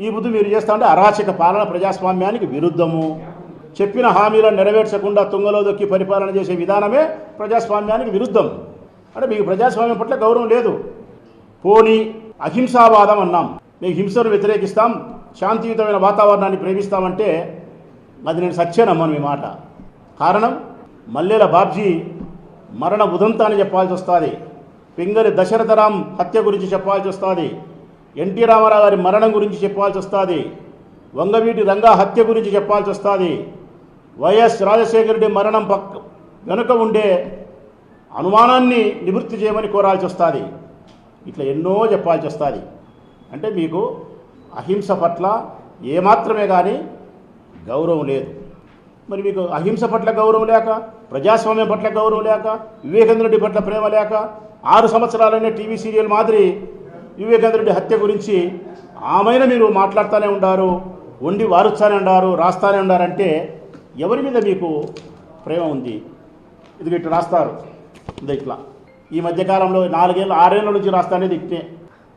ఈ బుద్ధి మీరు చేస్తా ఉంటే అరాచక పాలన ప్రజాస్వామ్యానికి విరుద్ధము. చెప్పిన హామీలను నెరవేర్చకుండా తుంగలో దొక్కి పరిపాలన చేసే విధానమే ప్రజాస్వామ్యానికి విరుద్ధం. అంటే మీకు ప్రజాస్వామ్యం పట్ల గౌరవం లేదు. పోని అహింసావాదం అన్నాం. మేము హింసను వ్యతిరేకిస్తాం శాంతియుతమైన వాతావరణాన్ని ప్రేమిస్తామంటే అది నేను సత్యనమ్మను మీ మాట. కారణం మల్లెల బాబ్జీ మరణ ఉదంతాన్ని చెప్పాల్సి వస్తుంది. పింగలి దశరథరాం హత్య గురించి చెప్పాల్సి వస్తుంది. ఎన్టీ రామారావు గారి మరణం గురించి చెప్పాల్సి వస్తుంది. వంగవీటి రంగా హత్య గురించి చెప్పాల్సి వస్తుంది. వైఎస్ రాజశేఖరుడి రెడ్డి మరణం పక్క వెనుక ఉండే అనుమానాన్ని నివృత్తి చేయమని కోరాల్సి వస్తుంది. ఇట్లా ఎన్నో చెప్పాల్సి వస్తుంది. అంటే మీకు అహింస పట్ల ఏమాత్రమే కానీ గౌరవం లేదు. మరి మీకు అహింస పట్ల గౌరవం లేక ప్రజాస్వామ్యం పట్ల గౌరవం లేక వివేకానంద రెడ్డి పట్ల ప్రేమ లేక ఆరు సంవత్సరాలనే టీవీ సీరియల్ మాదిరి వివేకానంద రెడ్డి హత్య గురించి ఆమెన మీరు మాట్లాడుతూనే ఉన్నారు వండి వారుస్తానే ఉన్నారు రాస్తానే ఉన్నారంటే ఎవరి మీద మీకు ప్రేమ ఉంది? ఇది ఇట్లా రాస్తారు. ఇది ఇట్లా. ఈ మధ్యకాలంలో నాలుగేళ్ళు ఆరేళ్ళ నుంచి రాస్తానేది ఇట్టే.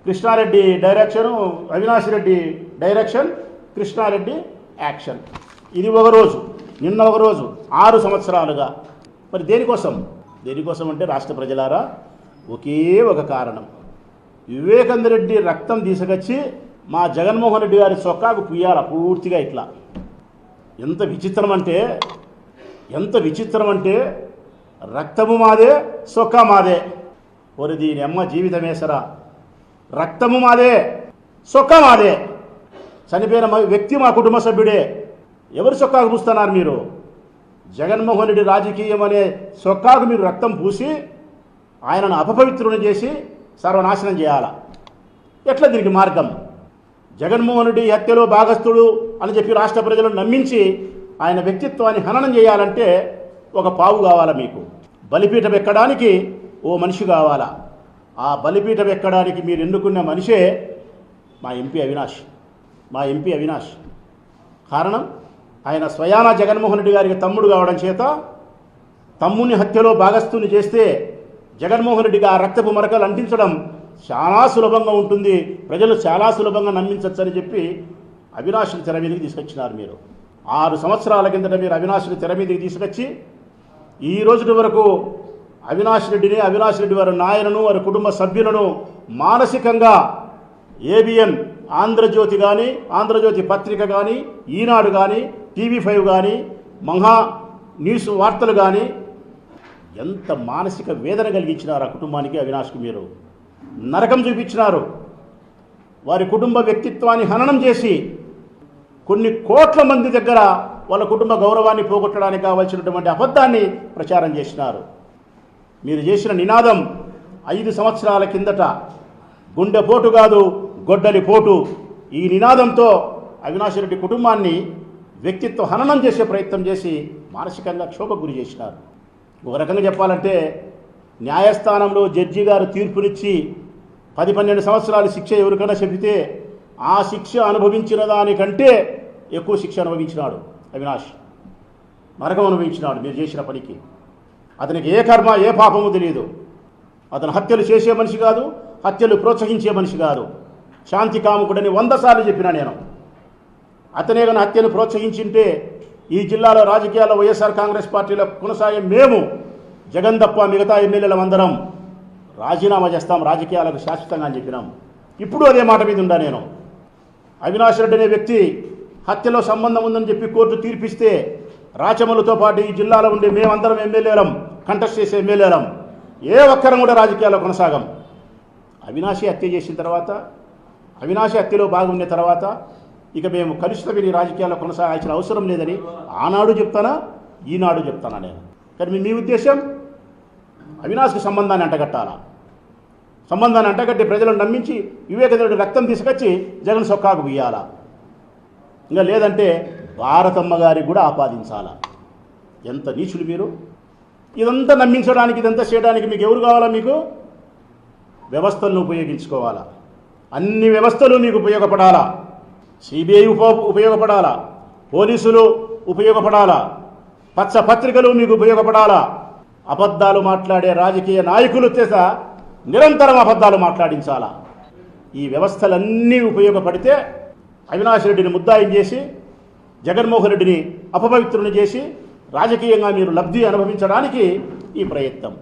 Krishna Reddy direction Avinash Reddy direction Krishna Reddy action ఇది ఒక రోజు నిన్న ఒక రోజు ఆరు సంవత్సరాలుగా. మరి దేనికోసం? దేనికోసం అంటే రాష్ట్ర ప్రజలారా ఒకే ఒక కారణం. వివేకంద రెడ్డి రక్తం తీసుకొచ్చి మా జగన్మోహన్ రెడ్డి గారి చొక్కాకు పుయ్యాల పూర్తిగా ఇట్లా. ఎంత విచిత్రం అంటే ఎంత విచిత్రం అంటే రక్తము మాదే సొక్కా మాదే. ఒరి దీని అమ్మ జీవితమేసరా రక్తము మాదే సొక్కా మాదే. చనిపోయిన మా వ్యక్తి మా కుటుంబ సభ్యుడే. ఎవరి సొక్కాకు పూస్తున్నారు మీరు? జగన్మోహన్ రెడ్డి రాజకీయం అనే సొక్కాకు మీరు రక్తం పూసి ఆయనను అపపవిత్రుని చేసి సర్వనాశనం చేయాల? ఎట్లా దీనికి మార్గం? జగన్మోహన్ రెడ్డి హత్యలో భాగస్థుడు అని చెప్పి రాష్ట్ర ప్రజలను నమ్మించి ఆయన వ్యక్తిత్వాన్ని హననం చేయాలంటే ఒక పావు కావాలా మీకు? బలిపీఠం ఎక్కడానికి ఓ మనిషి కావాలా? ఆ బలిపీఠం ఎక్కడానికి మీరు ఎన్నుకున్న మనిషే మా ఎంపీ అవినాష్. మా ఎంపీ అవినాష్. కారణం ఆయన స్వయానా జగన్మోహన్ రెడ్డి గారికి తమ్ముడు కావడం చేత తమ్ముని హత్యలో భాగస్థుని చేస్తే జగన్మోహన్ రెడ్డికి ఆ రక్తపు మరకలు అంటించడం చాలా సులభంగా ఉంటుంది. ప్రజలు చాలా సులభంగా నమ్మించవచ్చని చెప్పి అవినాష్ని తెర మీదకి తీసుకొచ్చినారు మీరు. ఆరు సంవత్సరాల కిందట మీరు అవినాష్ని తెర మీదకి తీసుకొచ్చి ఈ రోజుటి వరకు అవినాష్ రెడ్డిని అవినాష్ రెడ్డి వారి నాయనను వారి కుటుంబ సభ్యులను మానసికంగా ఏబిఎన్ ఆంధ్రజ్యోతి కానీ ఆంధ్రజ్యోతి పత్రిక కానీ ఈనాడు కానీ టీవీ ఫైవ్ కానీ మహా న్యూస్ వార్తలు కానీ ఎంత మానసిక వేదన కలిగించినారు ఆ కుటుంబానికి అవినాష్కి మీరు? నరకం చూపించినారు. వారి కుటుంబ వ్యక్తిత్వాన్ని హననం చేసి కొన్ని కోట్ల మంది దగ్గర వాళ్ళ కుటుంబ గౌరవాన్ని పోగొట్టడానికి కావాల్సినటువంటి అబద్ధాన్ని ప్రచారం చేసినారు. మీరు చేసిన నినాదం ఐదు సంవత్సరాల కిందట గుండెపోటు కాదు గొడ్డలి పోటు. ఈ నినాదంతో అవినాష్ రెడ్డి కుటుంబాన్ని వ్యక్తిత్వ హననం చేసే ప్రయత్నం చేసి మానసికంగా క్షోభకు గురి చేసినారు. ఒక రకంగా చెప్పాలంటే న్యాయస్థానంలో జడ్జి గారు తీర్పునిచ్చి పది పన్నెండు సంవత్సరాలు శిక్ష ఎవరికైనా చెబితే ఆ శిక్ష అనుభవించిన దానికంటే ఎక్కువ శిక్ష అనుభవించినాడు అవినాష్. నరకం అనుభవించినాడు మీరు చేసిన పనికి. అతనికి ఏ కర్మ ఏ పాపము తెలియదు. అతను హత్యలు చేసే మనిషి కాదు హత్యలు ప్రోత్సహించే మనిషి కాదు. శాంతి కాముకుడని వంద సార్లు చెప్పినా నేను. అతనే కానీ హత్యను ప్రోత్సహించింటే ఈ జిల్లాలో రాజకీయాల్లో వైఎస్ఆర్ కాంగ్రెస్ పార్టీలో కొనసాగే మేము జగన్ తప్ప మిగతా ఎమ్మెల్యేల అందరం రాజీనామా చేస్తాం రాజకీయాలకు శాశ్వతంగా అని చెప్పినాం. ఇప్పుడు అదే మాట మీద ఉండా నేను. అవినాష్ రెడ్డి అనే వ్యక్తి హత్యలో సంబంధం ఉందని చెప్పి కోర్టు తీర్పిస్తే రాచమలతో పాటు ఈ జిల్లాలో ఉండే మేమందరం ఎమ్మెల్యేలం కంటెస్ట్ చేసే ఎమ్మెల్యేలం. ఏ ఒక్కరం కూడా రాజకీయాల్లో కొనసాగం. అవినాశి హత్య చేసిన తర్వాత అవినాశి హత్యలో బాగున్న తర్వాత ఇక మేము కలుషిత విని రాజకీయాల్లో కొనసాగాల్సిన అవసరం లేదని ఆనాడు చెప్తానా ఈనాడు చెప్తానా నేను. కానీ మీ- మీ ఉద్దేశం? అవినాష్కి సంబంధాన్ని అంటగట్టాలా? సంబంధాన్ని అంటగట్టి ప్రజలను నమ్మించి వివేకదేవుడు రక్తం తీసుకొచ్చి జగన్ సొక్కాకు బియ్యాలా ఇంకా లేదంటే భారతమ్మ గారికి కూడా ఆపాదించాలా? ఎంత నీచులు మీరు? ఇదంతా నమ్మించడానికి ఇదంతా చేయడానికి మీకు ఎవరు కావాలా మీకు? వ్యవస్థలను ఉపయోగించుకోవాలా? అన్ని వ్యవస్థలు మీకు ఉపయోగపడాలా? సిబిఐ ఉప ఉపయోగపడాలా? పోలీసులు ఉపయోగపడాలా? పచ్చ పత్రికలు మీకు ఉపయోగపడాలా? అబద్ధాలు మాట్లాడే రాజకీయ నాయకులు చేత నిరంతరం అబద్ధాలు మాట్లాడించాలా? ఈ వ్యవస్థలన్నీ ఉపయోగపడితే అవినాష్ రెడ్డిని ముద్దాయం చేసి జగన్మోహన్ రెడ్డిని అపవిత్రుని చేసి రాజకీయంగా మీరు లబ్ధి అనుభవించడానికి ఈ ప్రయత్నం.